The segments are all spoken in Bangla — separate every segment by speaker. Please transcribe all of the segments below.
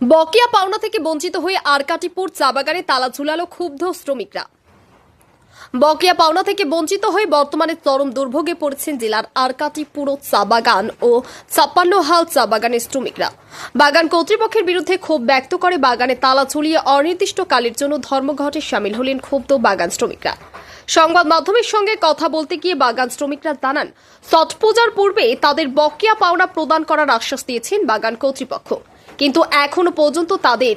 Speaker 1: বকেয়া পাওনা থেকে বঞ্চিত হয়ে আরকাটিপুর চা বাগানে তালা ঝুলালো ক্ষুব্ধ শ্রমিকরা। বকেয়া পাওনা থেকে বঞ্চিত হয়ে বর্তমানে চরম দুর্ভোগে পড়েছেন জেলার আরকাটিপুর চা বাগান ও ছাপ্পান্ন হাল চা বাগানের শ্রমিকরা। বাগান কর্তৃপক্ষের বিরুদ্ধে ক্ষোভ ব্যক্ত করে বাগানে তালা ঝুলিয়ে অনির্দিষ্টকালের জন্য ধর্মঘটে সামিল হলেন ক্ষুব্ধ বাগান শ্রমিকরা। সংবাদ মাধ্যমের সঙ্গে কথা বলতে গিয়ে বাগান শ্রমিকরা জানান, ছট পূজার পূর্বে তাদের বকেয়া পাওনা প্রদান করার আশ্বাস দিয়েছেন বাগান কর্তৃপক্ষ। কিন্তু এখনও পর্যন্ত তাদের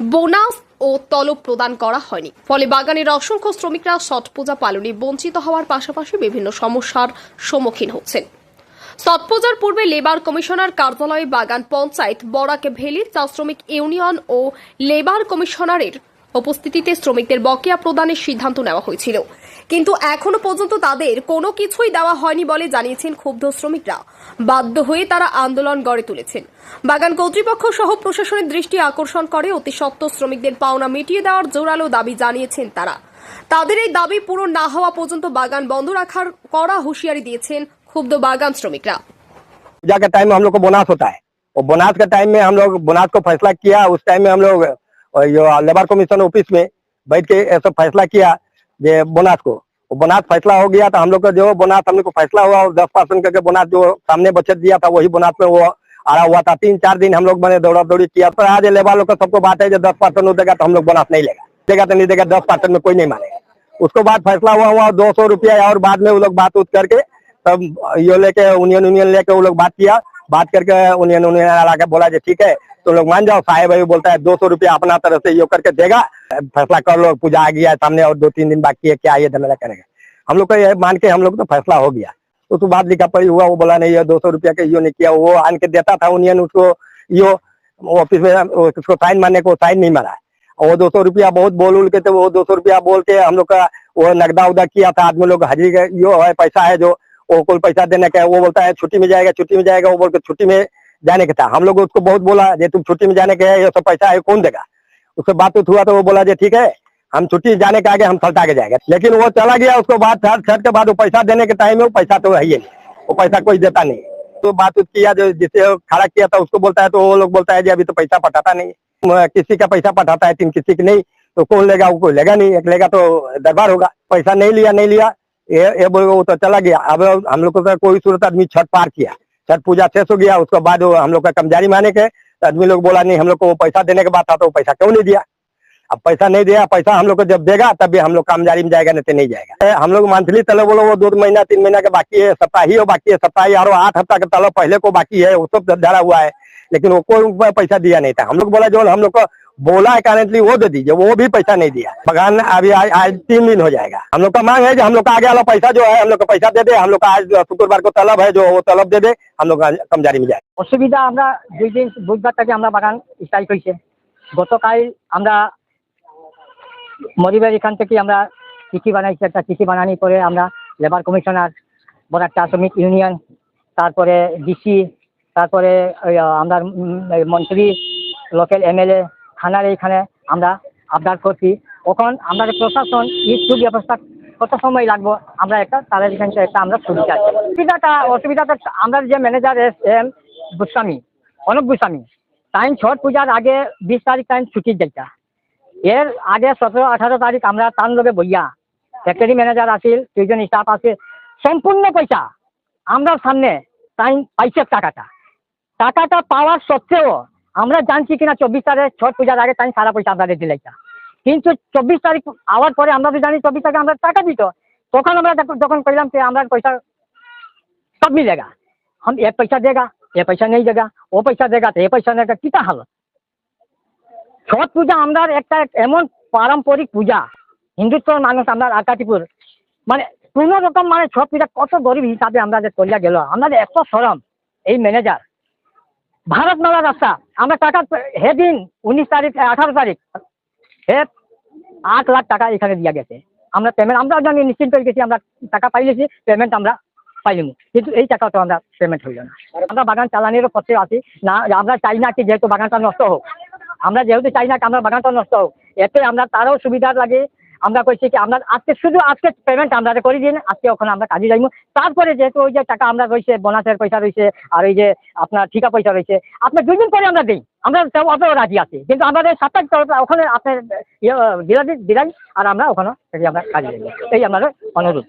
Speaker 1: বোনাস ও তলব প্রদান করা হয়নি। ফলে বাগানের অসংখ্য শ্রমিকরা ছট পূজা পালনে বঞ্চিত হওয়ার পাশাপাশি বিভিন্ন সমস্যার সম্মুখীন হচ্ছেন। ছট পূজার পূর্বে লেবার কমিশনার কার্যালয়ে বাগান পঞ্চায়েত বরাকে ভেলি চা শ্রমিক ইউনিয়ন ও লেবার কমিশনারের উপস্থিতিতে শ্রমিকদের বকেয়া প্রদানের সিদ্ধান্ত নেওয়া হয়েছিল কিন্তু এখনো পর্যন্ত তাদের কোনো কিছুই দেওয়া হয়নি বলে জানিয়েছেন ক্ষুব্ধ শ্রমিকরা বাধ্য হয়ে তারা আন্দোলন গড়ে তুলেছেন বাগান কর্তৃপক্ষ সহ প্রশাসনের দৃষ্টি আকর্ষণ করে অতি সত্ত্বর শ্রমিকদের পাওনা মিটিয়ে দেওয়ার জোরালো দাবি জানিয়েছেন তারা তাদের এই দাবি পূরণ না হওয়া পর্যন্ত বাগান বন্ধ রাখার কড়া হুঁশিয়ারি দিয়েছেন ক্ষুব্ধ বাগান শ্রমিকরা
Speaker 2: पूजा के टाइम में हम लोग को बोनस होता है और बोनस के टाइम में हम लोग बोनस को फैसला किया उस टाइम में हम लोग अ, यो लेबर कमीशन ऑफ़िस में बैठ के ऐसा फैसला किया ये बोनस को। बोनस फैसला हो गया तो हम लोग का जो बोनस हम लोग को फैसला हुआ दस परसेंट करके बोनस जो सामने बचत दिया था, वही बोनस में वो आया हुआ था। तीन चार दिन हम लोग मैंने दौड़ा दौड़ी किया। पर आज लेबर लोग का सबको बात है, जो दस परसेंट देगा तो हम लोग बोनस नहीं लेगा। देगा तो नहीं देगा, दस परसेंट में कोई नहीं मानेगा। उसको बाद फैसला हुआ हुआ दो सौ रुपया और बाद में वो लोग बात उत करके तब यो लेके यूनियन यूनियन लेके वो लोग बात किया। बात करके यूनियन वाला के बोला जे ठीक है तो लोग मान जाओ, साहेब भाई बोलता है, दो सौ रुपया अपना तरफ़ से यो करके देगा, फैसला कर लो, पूजा आ गया है सामने और दो तीन दिन बाकी है, क्या ये धमेला करेगा? हम लोग को ये मान के हम लोग तो फैसला हो गया। तो बात लिखा पड़ी, हुआ, वो बोला, नहीं, ये दो सौ रुपया के यो नहीं किया, वो आन के देता था यूनियन उसको, यो ऑफ़िस में उसको साइन मारने को साइन नहीं मारा। वो दो सौ रुपया बहुत बोल उल के तो वो दो सौ रुपया बोल के हम लोग का वो नगदा उदा किया था, आदमी लोग हाजिरी यो है, पैसा है जो वो कोई पैसा देने का वो बोलता है, छुट्टी में जाएगा, छुट्टी में जाएगा। वो बोल के छुट्टी में जाने का था। हम लोग उसको बहुत बोला, जे तुम छुट्टी में जाने के है, ये सब पैसा है, कौन देगा? उससे बात उत हुआ तो वो बोला, जे ठीक है, हम छुट्टी जाने के आगे हम सल्टा के जाएगा। लेकिन वो चला गया, उसको बाद छठ छठ के बाद वो पैसा देने के टाइम में वो पैसा तो है ही नहीं। वो पैसा कोई देता नहीं। तो बात उत किया, जो जिसे खड़ा किया था, उसको बोलता है तो वो लोग बोलता है, जी अभी तो पैसा पटाता नहीं। किसी का पैसा पटाता है, तीन किसी की नहीं तो कौन लेगा, वो कोई लेगा नहीं। एक लेगा तो दरबार होगा। पैसा नहीं लिया नहीं लिया ये ये बोल वो तो चला गया। अब हम लोग को कोई सूरत आदमी छठ पार किया। छठ पूजा शेष हो गया, उसके बाद हम लोग का कमजारी माने के तो आदमी लोग बोला, नहीं, हम लोग को वो पैसा देने के बाद था तो वो पैसा क्यों नहीं दिया? अब पैसा नहीं दिया, पैसा हम लोग को जब देगा तब भी हम लोग कामजारी में जाएगा, नहीं तो नहीं जाएगा। हम लोग मंथली तलब बोलो, वो दो महीना, तीन महीना के बाकी है, सप्ताही हो बाकी है, सप्ताही और आठ हफ़्ता का तलब पहले को बाकी है, वो सब धरा हुआ है। लेकिन वो कोई पैसा दिया नहीं था। हम लोग बोला जो हम लोग को बोला है करेंटली वो दे दीजिए वो भी पैसा नहीं दिया बगान अभी आज, आज तीन दिन हो जाएगा हम लोग का मांग है कि हम लोग का आगे वाला पैसा जो है हम लोग का पैसा दे दे हम लोग का आज शुक्रवार को तलब है जो वो तलब दे दे हम लोग का कमजारी में जाए
Speaker 3: অসুবিধা আমরা দুই দিন বুধবার থেকে আমরা বাগান স্টার্ট হয়েছে গতকাল আমরা মরিবার এখান থেকে আমরা চিঠি বানাইছি একটা চিঠি বানানোর পরে আমরা লেবার কমিশনার বড় একটা শ্রমিক ইউনিয়ন তারপরে ডিসি তারপরে ওই, আহ, আমরা উম, এই মন্ত্রী লোকাল এমএলএ থানার এইখানে আমরা আবদার করছি। তখন আমরা প্রশাসন এই সুব্যবস্থা কত সময় লাগবো? আমরা একটা তাদের এখান থেকে একটা আমরা সুবিধা সুবিধাটা অসুবিধাটা আমরা যে manager S M Goswami, Anup Goswami time Chhath পূজার আগে বিশ তারিখ টাইম ছুটির যাইতা এর আগে সতেরো, আঠারো তারিখ আমরা তার লগে বইয়া ফ্যাক্টরি ম্যানেজার আসিল, দুইজন স্টাফ আছে সম্পূর্ণ পয়সা আমরা সামনে টাইম পাইছে টাকাটা। টাকাটা পাওয়ার সত্ত্বেও আমরা জানছি কিনা চব্বিশ তারিখ ছট পূজার আগে টাইম সারা পয়সা আপনাদের দিলাইতা কিন্তু চব্বিশ তারিখ আওয়ার পরে আমরা তো জানি চব্বিশ তারিখে আমরা টাকা দিত তখন আমরা যখন- যখন কইলাম যে আমরা পয়সা सब मिलेगा हम ये पैसा देगा ये पैसा नहीं देगा वो पैसा देगा तो ये पैसा नहीं देगा कितना हालत ছট পূজা আমরা একটা এমন পারম্পরিক পূজা হিন্দুত্বর মানুষ আমরা আকাটিপুর মানে কোনো রকম মানে ছট পূজা কত গরিব হিসাবে আমরা যে করিয়া গেল আমাদের এত সরম এই ম্যানেজার ভারত মেলা রাস্তা আমরা টাকা হে দিন উনিশ তারিখ আঠারো তারিখ হে আট লাখ টাকা এখানে দিয়া গেছে। আমরা পেমেন্ট আমরা জানি নিশ্চিন্ত হয়ে গেছি, আমরা টাকা পাইলেছি পেমেন্ট আমরা পাইনি কিন্তু এই টাকাটা আমরা পেমেন্ট হইল না। আমরা বাগান চালানিরও পথে আছি। না, আমরা চাই না কি যেহেতু বাগানটা নষ্ট হোক। আমরা যেহেতু চাই না আমরা বাগানটা নষ্ট হোক। এতে আমরা তারও সুবিধা লাগে আমরা কইছি কি আমরা আজকে শুধু আজকে পেমেন্ট আমরা করে দিন আজকে ওখানে আমরা কাজে যাইব তারপরে যেহেতু ওই যে টাকা আমরা রয়েছে বোনাসের পয়সা রয়েছে আর ওই যে আপনার ঠিকা পয়সা রয়েছে আপনার দুই দিন পরে আমরা দিই। আমরা তাও আপনারা রাজি আছি। কিন্তু আমাদের সাপ্তাহিক তরফ ওখানে আপনার ইয়ে, বিরাজ দিলাই আর আমরা ওখানে আমরা কাজে যাই এই আমাদের অনুরোধ।